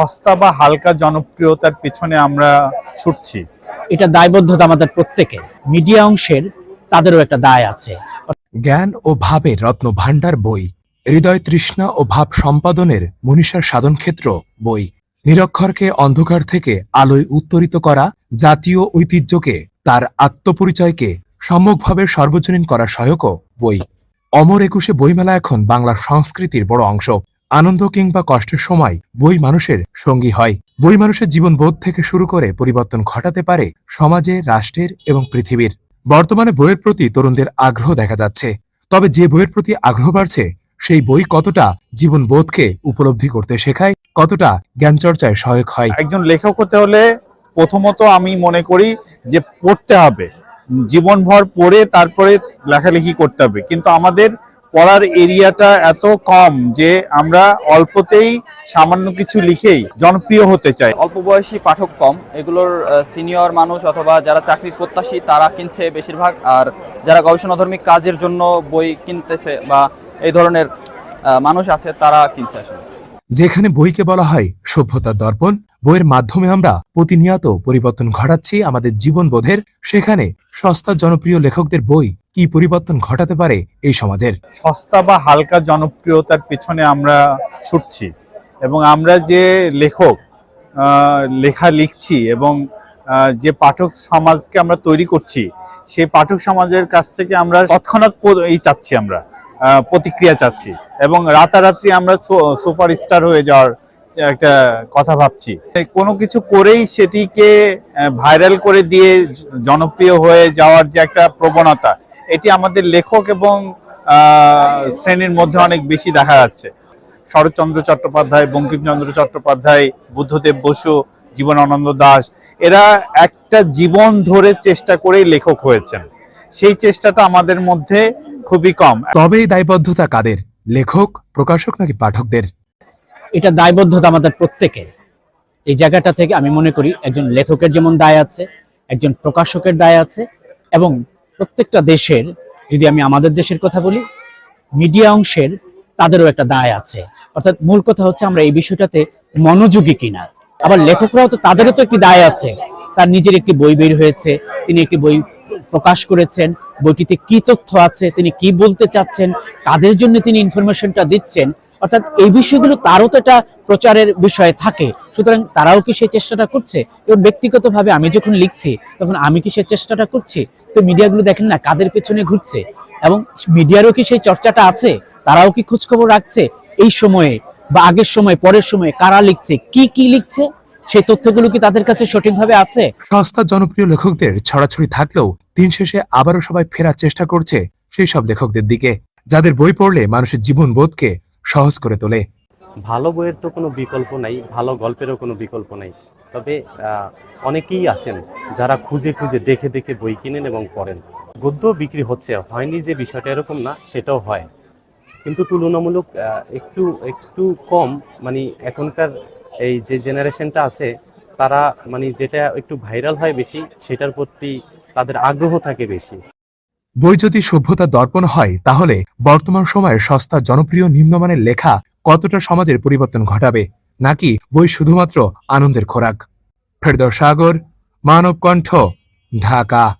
সস্তা বা হালকা জনপ্রিয়তার পেছনে আমরা ছুটছি। এটা দায়বদ্ধতা আমাদের প্রত্যেকের মিডিয়া অংশের তাদেরও একটা দায় আছে। জ্ঞান ও ভাবের রত্ন ভাণ্ডার বই হৃদয় তৃষ্ণা ও ভাব সম্পাদনের মনীষার সাধনক্ষেত্র বই নিরক্ষরকে অন্ধকার থেকে আলোয় উত্তরিত করা জাতীয় ঐতিহ্যকে তার আত্মপরিচয়কে সম্যকভাবে সর্বজনীন করা সহায়কও বই। অমর একুশে বইমেলা এখন বাংলার সংস্কৃতির বড় অংশ। আনন্দ কিংবা কষ্টের সময় বই মানুষের সঙ্গী হয়। বই মানুষের জীবনবোধ থেকে শুরু করে পরিবর্তন ঘটাতে পারে সমাজে, রাষ্ট্রের এবং পৃথিবীর। বর্তমানে বইয়ের প্রতি তরুণদের আগ্রহ দেখা যাচ্ছে। তবে যে বইয়ের প্রতি আগ্রহ বাড়ছে, সেই বই কতটা জীবনবোধকে উপলব্ধি করতে শেখায়, কতটা জ্ঞানচর্চায় সহায়ক হয়। একজন লেখক হতে হলে প্রথমত আমি মনে করি যে পড়তে হবে। জীবনভর পড়ে তারপরে লেখালেখি করতে হবে। কিন্তু আমাদের পড়ার এরিয়াটা এত কম যে আমরা অল্পতেই সামান্য কিছু লিখেই জনপ্রিয় হতে চাই। অল্প বয়সী পাঠক কম এগুলোর সিনিয়র মানুষ অথবা যারা চাকরির প্রত্যাশী তারা কিনছে বেশিরভাগ। আর যারা গবেষণাধর্মিক কাজের জন্য বই কিনতেছে বা এই ধরনের আহ, মানুষ আছে তারা কিনছে আসলে। যেখানে বইকে বলা হয় সভ্যতার দর্পণ বইয়ের মাধ্যমে আমরা প্রতিনিয়ত পরিবর্তন ঘটাচ্ছি আমাদের জীবনবোধের। সেখানে সস্তা জনপ্রিয় লেখকদের বই কি পরিবর্তন ঘটাতে পারে এই সমাজের? সস্তা বা হালকা জনপ্রিয়তার পেছনে আমরা ছুটছি এবং আমরা যে লেখক লেখা লিখছি এবং যে পাঠক সমাজকে আমরা তৈরি করছি, সেই পাঠক সমাজের কাছ থেকে আমরা তৎক্ষণাৎ এই চাচ্ছি আমরা প্রতিক্রিয়া চাচ্ছি এবং রাতারাত্রি আমরা সুপার স্টার হয়ে যাওয়ার একটা কথা ভাবছি। কোনো কিছু করেই সেটিকে ভাইরাল করে দিয়ে জনপ্রিয় হয়ে যাওয়ার যে একটা প্রবণতা এটি আমাদের লেখক এবং শ্রেণির মধ্যে অনেক বেশি দেখা যাচ্ছে। শরৎচন্দ্র চট্টোপাধ্যায় বঙ্কিমচন্দ্র চট্টোপাধ্যায় বুদ্ধদেব বসু জীবনানন্দ দাস এরা একটা জীবন ধরে চেষ্টা করেই লেখক হয়েছেন। সেই চেষ্টাটা আমাদের মধ্যে খুবই কম। তবে এই দায়বদ্ধতা কাদের? লেখক প্রকাশক নাকি পাঠকদের? এটা দায়বদ্ধতা আমাদের প্রত্যেকের। এই জায়গাটা থেকে আমি মনে করি একজন লেখকের যেমন দায় আছে একজন প্রকাশকের দায় আছে এবং প্রত্যেকটা দেশের, যদি আমি আমাদের দেশের কথা বলি, মিডিয়া অংশের তাদেরও একটা দায় আছে। অর্থাৎ মূল কথা হচ্ছে আমরা এই বিষয়টাতে মনোযোগী কিনা। আবার লেখকরাও তো তাদেরও তো একটি দায় আছে। তার নিজের একটি বই বের হয়েছে, তিনি একটি বই প্রকাশ করেছেন, বইটিতে কি তথ্য আছে, তিনি কি বলতে চাচ্ছেন কাদের জন্য তিনি ইনফরমেশনটা দিচ্ছেন। অর্থাৎ এই বিষয়গুলো তারও তো একটা প্রচারের বিষয় থাকে। সুতরাং তারাও কি সেই চেষ্টাটা করছে? এবং ব্যক্তিগতভাবে আমি যখন লিখছি, তখন আমি কি সেই চেষ্টাটা করছি? তো মিডিয়াগুলো দেখেন না, কাদের পেছনে ঘুরছে? এবং মিডিয়ারও কি সেই চর্চাটা আছে? তারাও কি খোঁজখবর রাখছে? এই সময়ে বা আগের সময়, পরের সময়ে কারা লিখছে? কি কি লিখছে? সেই তথ্যগুলো কি তাদের কাছে সঠিকভাবে আছে? সস্তা জনপ্রিয় লেখকদের ছড়াছড়ি থাকলেও দিন শেষে আবারও সবাই ফেরার চেষ্টা করছে সেই সব লেখকদের দিকে। যাদের বই পড়লে মানুষের জীবনবোধকে সহজ করে তোলে। ভালো বইয়ের তো কোনো বিকল্প নাই, ভালো গল্পেরও কোনো বিকল্প নাই। তবে অনেকেই আছেন যারা খুঁজে খুঁজে দেখে দেখে বই কিনেন এবং পড়েন। গদ্য বিক্রি হচ্ছে, হয়নি যে বিষয়টা এরকম না, সেটাও হয়। কিন্তু তুলনামূলক একটু একটু কম মানে এখনকার এই যে জেনারেশনটা আছে, তারা মানে যেটা একটু ভাইরাল হয় বেশি, সেটার প্রতি তাদের আগ্রহ থাকে বেশি। বই যদি সভ্যতা দর্পণ হয়, তাহলে বর্তমান সময়ে সস্তা জনপ্রিয় নিম্নমানের লেখা কতটা সমাজের পরিবর্তন ঘটাবে? নাকি বই শুধুমাত্র আনন্দের খোরাক? ফেরদ সাগর মানব কণ্ঠ ঢাকা।